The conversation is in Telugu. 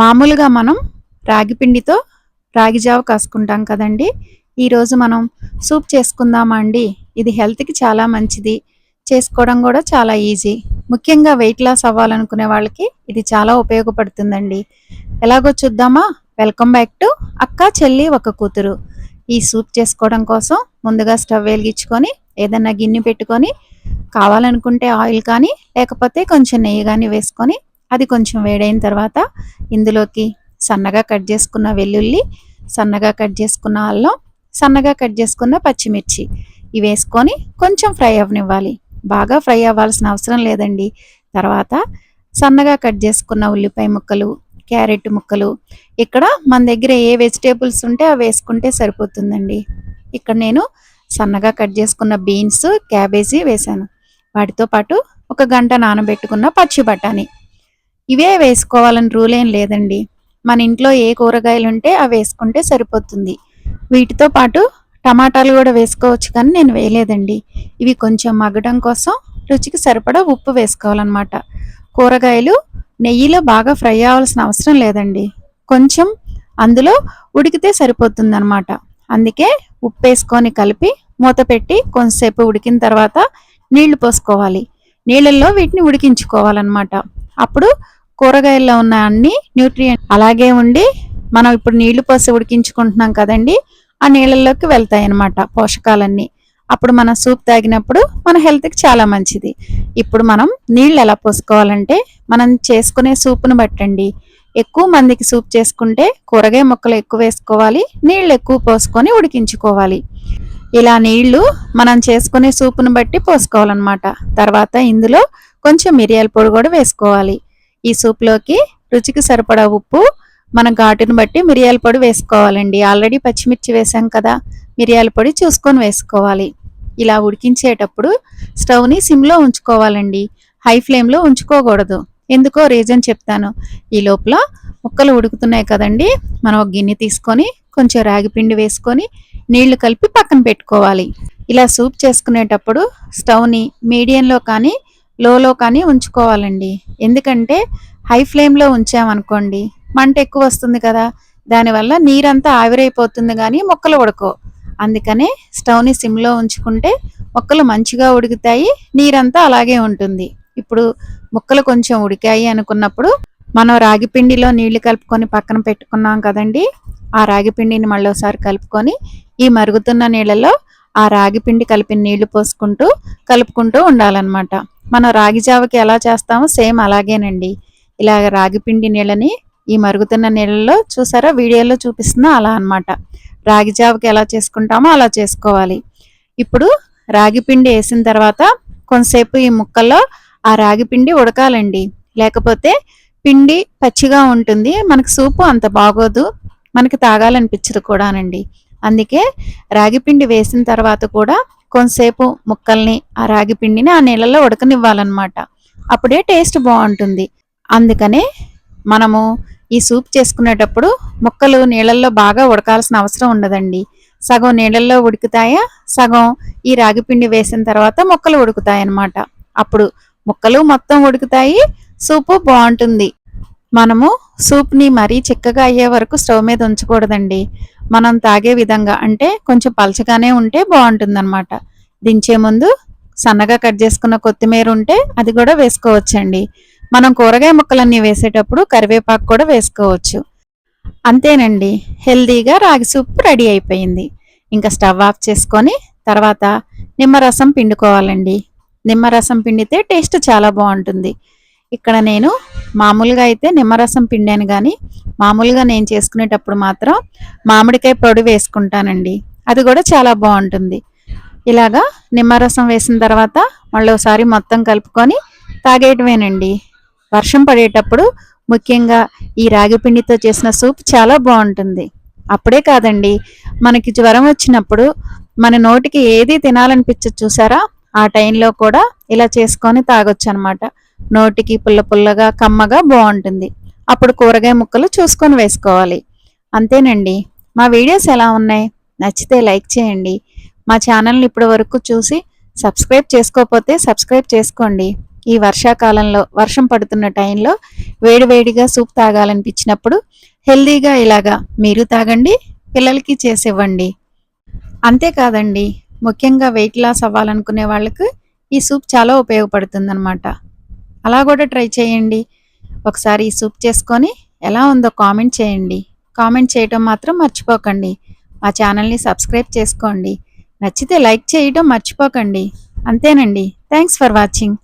మామూలుగా మనం రాగి పిండితో రాగి జావ కాసుకుంటాం కదండి. ఈరోజు మనం సూప్ చేసుకుందామా అండి? ఇది హెల్త్కి చాలా మంచిది. చేసుకోవడం కూడా చాలా ఈజీ ముఖ్యంగా వెయిట్ లాస్ అవ్వాలనుకునే వాళ్ళకి ఇది చాలా ఉపయోగపడుతుందండి. ఎలాగో చూద్దామా? వెల్కమ్ బ్యాక్ టు అక్క చెల్లి ఒక కూతురు. ఈ సూప్ చేసుకోవడం కోసం ముందుగా స్టవ్ వెలిగించుకొని ఏదన్నా గిన్నె పెట్టుకొని కావాలనుకుంటే ఆయిల్ కానీ లేకపోతే కొంచెం నెయ్యి కానీ వేసుకొని అది కొంచెం వేడైన తర్వాత ఇందులోకి సన్నగా కట్ చేసుకున్న వెల్లుల్లి సన్నగా కట్ చేసుకున్న అల్లం సన్నగా కట్ చేసుకున్న పచ్చిమిర్చి ఇవి వేసుకొని కొంచెం ఫ్రై అవ్వనివ్వాలి బాగా ఫ్రై అవ్వాల్సిన అవసరం లేదండి. తర్వాత సన్నగా కట్ చేసుకున్న ఉల్లిపాయ ముక్కలు క్యారెట్ ముక్కలు ఇక్కడ మన దగ్గర ఏ వెజిటేబుల్స్ ఉంటే అవి వేసుకుంటే సరిపోతుందండి. ఇక్కడ నేను సన్నగా కట్ చేసుకున్న బీన్స్ క్యాబేజీ వేశాను. వాటితో పాటు ఒక గంట నానబెట్టుకున్న పచ్చి బఠానీ. ఇవే వేసుకోవాలని రూల్ ఏం లేదండి. మన ఇంట్లో ఏ కూరగాయలు ఉంటే అవి వేసుకుంటే సరిపోతుంది. వీటితో పాటు టమాటాలు కూడా వేసుకోవచ్చు కానీ నేను వేయలేదండి. ఇవి కొంచెం మగ్గడం కోసం రుచికి సరిపడా ఉప్పు వేసుకోవాలన్నమాట. కూరగాయలు నెయ్యిలో బాగా ఫ్రై అవ్వాల్సిన అవసరం లేదండి. కొంచెం అందులో ఉడికితే సరిపోతుందన్నమాట. అందుకే ఉప్పు వేసుకొని కలిపి మూత పెట్టి కొంతసేపు ఉడికిన తర్వాత నీళ్ళు పోసుకోవాలి. నీళ్ళల్లో వీటిని ఉడికించుకోవాలన్నమాట. అప్పుడు కూరగాయల్లో ఉన్న అన్ని న్యూట్రియంట్ అలాగే ఉండి మనం ఇప్పుడు నీళ్ళు పోసి ఉడికించుకుంటున్నాం కదండి ఆ నీళ్ళల్లోకి వెళ్తాయి అన్నమాట పోషకాలన్నీ. అప్పుడు మనం సూప్ తాగినప్పుడు మన హెల్త్కి చాలా మంచిది. ఇప్పుడు మనం నీళ్ళు ఎలా పోసుకోవాలంటే మనం చేసుకునే సూప్ను బట్టండి. ఎక్కువ మందికి సూప్ చేసుకుంటే కూరగాయ ముక్కలు ఎక్కువ వేసుకోవాలి నీళ్ళు ఎక్కువ పోసుకొని ఉడికించుకోవాలి. ఇలా నీళ్ళు మనం చేసుకునే సూపును బట్టి పోసుకోవాలన్నమాట. తర్వాత ఇందులో కొంచెం మిరియాల పొడి కూడా వేసుకోవాలి. ఈ సూప్లోకి రుచికి సరిపడా ఉప్పు మన ఘాటును బట్టి మిరియాల పొడి వేసుకోవాలండి. ఆల్రెడీ పచ్చిమిర్చి వేసాం కదా మిరియాల పొడి చూసుకొని వేసుకోవాలి. ఇలా ఉడికించేటప్పుడు స్టవ్ని సిమ్లో ఉంచుకోవాలండి. హై ఫ్లేమ్లో ఉంచుకోకూడదు. ఎందుకో రీజన్ చెప్తాను. ఈ లోపల ముక్కలు ఉడుకుతున్నాయి కదండి మనం ఒక గిన్నె తీసుకొని కొంచెం రాగి పిండి వేసుకొని నీళ్ళు కలిపి పక్కన పెట్టుకోవాలి. ఇలా సూప్ చేసుకునేటప్పుడు స్టవ్ని మీడియంలో కానీ లోలో కానీ ఉంచుకోవాలండి. ఎందుకంటే హై ఫ్లేమ్లో ఉంచామనుకోండి మంట ఎక్కువ వస్తుంది కదా దానివల్ల నీరంతా ఆవిరైపోతుంది కానీ మొక్కలు ఉడకో అందుకనే స్టవ్ని సిమ్లో ఉంచుకుంటే మొక్కలు మంచిగా ఉడుకుతాయి నీరంతా అలాగే ఉంటుంది. ఇప్పుడు ముక్కలు కొంచెం ఉడికాయి అనుకున్నప్పుడు మనం రాగి పిండిలో నీళ్ళు కలుపుకొని పక్కన పెట్టుకున్నాం కదండి ఆ రాగి పిండిని మళ్ళీ ఒకసారి కలుపుకొని ఈ మరుగుతున్న నీళ్ళలో ఆ రాగి పిండి కలిపిన నీళ్ళు పోసుకుంటూ కలుపుకుంటూ ఉండాలన్నమాట. మనం రాగి జావకి ఎలా చేస్తామో సేమ్ అలాగేనండి. ఇలాగ రాగి పిండి నీళ్ళని ఈ మరుగుతున్న నీళ్ళలో చూసారా? వీడియోలో చూపిస్తున్నా అలా అనమాట రాగి జావకి ఎలా చేసుకుంటామో అలా చేసుకోవాలి. ఇప్పుడు రాగి పిండి వేసిన తర్వాత కొంతసేపు ఈ ముక్కల్లో ఆ రాగి పిండి ఉడకాలండి. లేకపోతే పిండి పచ్చిగా ఉంటుంది. మనకు సూపు అంత బాగోదు. మనకి తాగాలనిపించదు కూడానండి. అందుకే రాగి పిండి వేసిన తర్వాత కూడా కొంతసేపు ముక్కల్ని ఆ రాగి పిండిని ఆ నీళ్ళలో ఉడకనివ్వాలన్నమాట. అప్పుడే టేస్ట్ బాగుంటుంది. అందుకనే మనము ఈ సూప్ చేసుకునేటప్పుడు ముక్కలు నీళ్ళల్లో బాగా ఉడకాల్సిన అవసరం ఉండదండి. సగం నీళ్ళల్లో ఉడుకుతాయా సగం ఈ రాగి పిండి వేసిన తర్వాత ముక్కలు ఉడుకుతాయి అప్పుడు ముక్కలు మొత్తం ఉడుకుతాయి సూపు బాగుంటుంది. మనము సూప్ని మరీ చిక్కగా అయ్యే వరకు స్టవ్ మీద ఉంచకూడదండి. మనం తాగే విధంగా అంటే కొంచెం పలచగానే ఉంటే బాగుంటుందన్నమాట. దించే ముందు సన్నగా కట్ చేసుకున్న కొత్తిమీర ఉంటే అది కూడా వేసుకోవచ్చండి. మనం కూరగాయ ముక్కలన్నీ వేసేటప్పుడు కరివేపాకు కూడా వేసుకోవచ్చు. అంతేనండి హెల్దీగా రాగి సూప్ రెడీ అయిపోయింది. ఇంకా స్టవ్ ఆఫ్ చేసుకొని తర్వాత నిమ్మరసం పిండుకోవాలండి. నిమ్మరసం పిండితే టేస్ట్ చాలా బాగుంటుంది. ఇక్కడ నేను మామూలుగా అయితే నిమ్మరసం పిండాను కానీ మామూలుగా నేను చేసుకునేటప్పుడు మాత్రం మామిడికాయ పొడి వేసుకుంటానండి. అది కూడా చాలా బాగుంటుంది. ఇలాగా నిమ్మరసం వేసిన తర్వాత మళ్ళీ ఒకసారి మొత్తం కలుపుకొని తాగేయటమేనండి. వర్షం పడేటప్పుడు ముఖ్యంగా ఈ రాగి పిండితో చేసిన సూప్ చాలా బాగుంటుంది. అప్పుడే కాదండి మనకి జ్వరం వచ్చినప్పుడు మన నోటికి ఏది తినాలనిపించదు చూసారా? ఆ టైంలో కూడా ఇలా చేసుకొని తాగొచ్చు అనమాట నోటికి పుల్ల పుల్లగా కమ్మగా బాగుంటుంది. అప్పుడు కూరగాయ ముక్కలు చూసుకొని వేసుకోవాలి. అంతేనండి. మా వీడియోస్ ఎలా ఉన్నాయి? నచ్చితే లైక్ చేయండి. మా ఛానల్ని ఇప్పటి వరకు చూసి సబ్స్క్రైబ్ చేసుకోకపోతే సబ్స్క్రైబ్ చేసుకోండి. ఈ వర్షాకాలంలో వర్షం పడుతున్న టైంలో వేడివేడిగా సూప్ తాగాలనిపించినప్పుడు హెల్దీగా ఇలాగా మీరు తాగండి పిల్లలకి చేసివ్వండి. అంతేకాదండి. ముఖ్యంగా వెయిట్ లాస్ అవ్వాలనుకునే వాళ్ళకు ఈ సూప్ చాలా ఉపయోగపడుతుందన్నమాట. అలా కూడా ట్రై చేయండి. ఒకసారి ఈ సూప్ చేసుకొని ఎలా ఉందో కామెంట్ చేయండి. కామెంట్ చేయటం మాత్రం మర్చిపోకండి. మా ఛానల్ని సబ్స్క్రైబ్ చేసుకోండి. నచ్చితే లైక్ చేయటం మర్చిపోకండి. అంతేనండి. Thanks for watching.